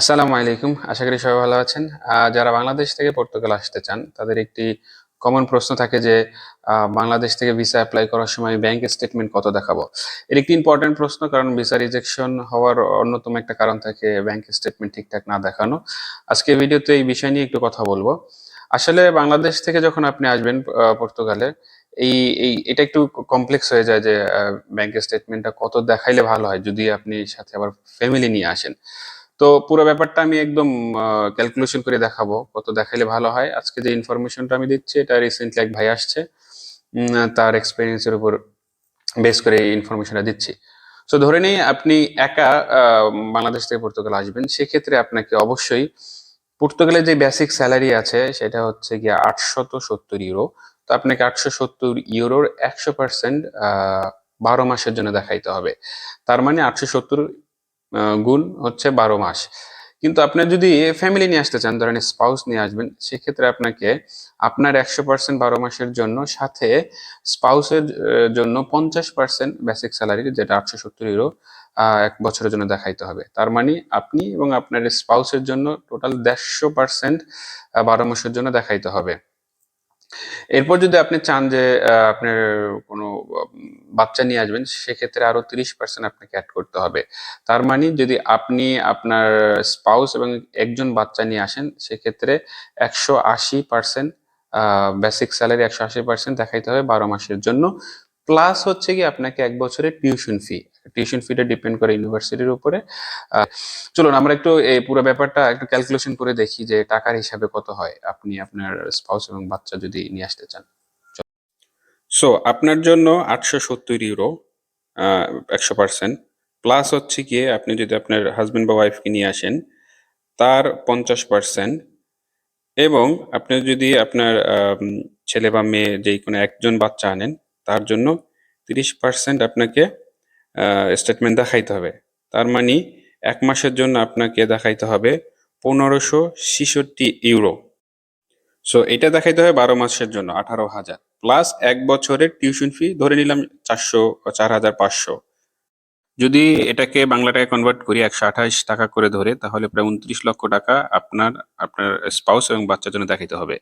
আসসালামু আলাইকুম। আশা করি সবাই ভালো আছেন। যারা বাংলাদেশ থেকে পর্তুগাল আসতে চান, তাদের একটি কমন প্রশ্ন থাকে যে বাংলাদেশ থেকে ভিসা অ্যাপ্লাই করার সময় ব্যাংক স্টেটমেন্ট কত দেখাবো? এর একটি ইম্পর্টেন্ট প্রশ্ন, কারণ ভিসা রিজেকশন হওয়ার অন্যতম একটা কারণ থাকে ব্যাংক স্টেটমেন্ট ঠিকঠাক না দেখানো। আজকে ভিডিওতে এই বিষয় নিয়ে একটু কথা বলব। আসলে বাংলাদেশ থেকে যখন আপনি আসবেন পর্তুগালে, এই এই, এটা একটু কমপ্লেক্স হয়ে যায় যে ব্যাংকের স্টেটমেন্টটা কত দেখাইলে ভালো হয়, যদি আপনি সাথে আবার ফ্যামিলি নিয়ে আসেন। তো পুরো ব্যাপারটা আমি একদম ক্যালকুলেশন করে দেখাবো কত দেখাইলে ভালো হয়। আজকে যে ইনফরমেশনটা আমি দিচ্ছি, এটা রিসেন্টলি এক ভাই আসছে। তার এক্সপিরিয়েন্সের উপর বেস করে এই ইনফরমেশনটা দিচ্ছি। তো ধরে নিই আপনি একা বাংলাদেশ থেকে পর্তুগাল আসবেন, সেক্ষেত্রে আপনাকে অবশ্যই পর্তুগালের যে বেসিক স্যালারি আছে, সেটা হচ্ছে গিয়ে আটশত সত্তর ইউরো তো আপনাকে আটশো সত্তর ইউরোর একশো পার্সেন্ট বারো মাসের জন্য দেখাইতে হবে। তার মানে আটশো সত্তর গুণ হচ্ছে বারো মাস। কিন্তু আপনি যদি ফ্যামিলি নিয়ে আসতে চান, ধরেন স্পাউস নিয়ে আসবেন, সেক্ষেত্রে আপনাকে আপনার একশো পার্সেন্ট বারো মাসের জন্য সাথে স্পাউসের জন্য পঞ্চাশ পার্সেন্ট বেসিক স্যালারি যেটা আটশো সত্তর ইউরো এক বছরের জন্য দেখাইতে হবে। তার মানে আপনি এবং আপনার স্পাউসের জন্য টোটাল দেড়শো পার্সেন্ট বারো মাসের জন্য দেখাইতে হবে। এরপর যদি আপনি চান যে আপনার কোনো বাচ্চা নিয়ে আসবেন, সেক্ষেত্রে আরও তিরিশ পার্সেন্ট আপনাকে অ্যাড করতে হবে। তার মানে যদি আপনি আপনার স্পাউস এবং একজন বাচ্চা নিয়ে আসেন, সেক্ষেত্রে একশো আশি পার্সেন্ট বেসিক স্যালারি একশো আশি পার্সেন্ট দেখাইতে হবে বারো মাসের জন্য। প্লাস হচ্ছে কি, আপনাকে এক বছরের টিউশন ফি টিউশন ফিটা ডিপেন্ড করে ইউনিভার্সিটির উপরে। চলুন, আমরা একটু এই পুরো ব্যাপারটা একটু ক্যালকুলেশন করে দেখি যে টাকার হিসাবে কত হয়। আপনি আপনার স্পাউস এবং বাচ্চা যদি নিয়ে আসতে চান। সো আপনার জন্য আটশো সত্তর ইউরো একশো পার্সেন্ট প্লাস হচ্ছে গিয়ে আপনি যদি আপনার হাজব্যান্ড বা ওয়াইফকে নিয়ে আসেন, তার পঞ্চাশ পার্সেন্ট এবং আপনি যদি আপনার ছেলে বা মেয়ে যেই কোনো একজন বাচ্চা আনেন, তার জন্য তিরিশ পার্সেন্ট আপনাকে স্টেটমেন্ট দেখাইতে হবে। তার মানে এক মাসের জন্য আপনাকে দেখাইতে হবে পনেরোশো ছেষট্টি ইউরো সো এটা দেখাইতে হবে বারো মাসের জন্য, আঠারো হাজার। প্লাস এক বছরের টিউশন ফি ধরে নিলাম চারশো, চার হাজার পাঁচশো। যদি এটাকে বাংলা টাকায় কনভার্ট করি একশো আঠাশ টাকা করে ধরে, তাহলে প্রায় উনত্রিশ লক্ষ টাকা আপনার আপনার স্পাউস এবং বাচ্চার জন্য দেখাইতে হবে।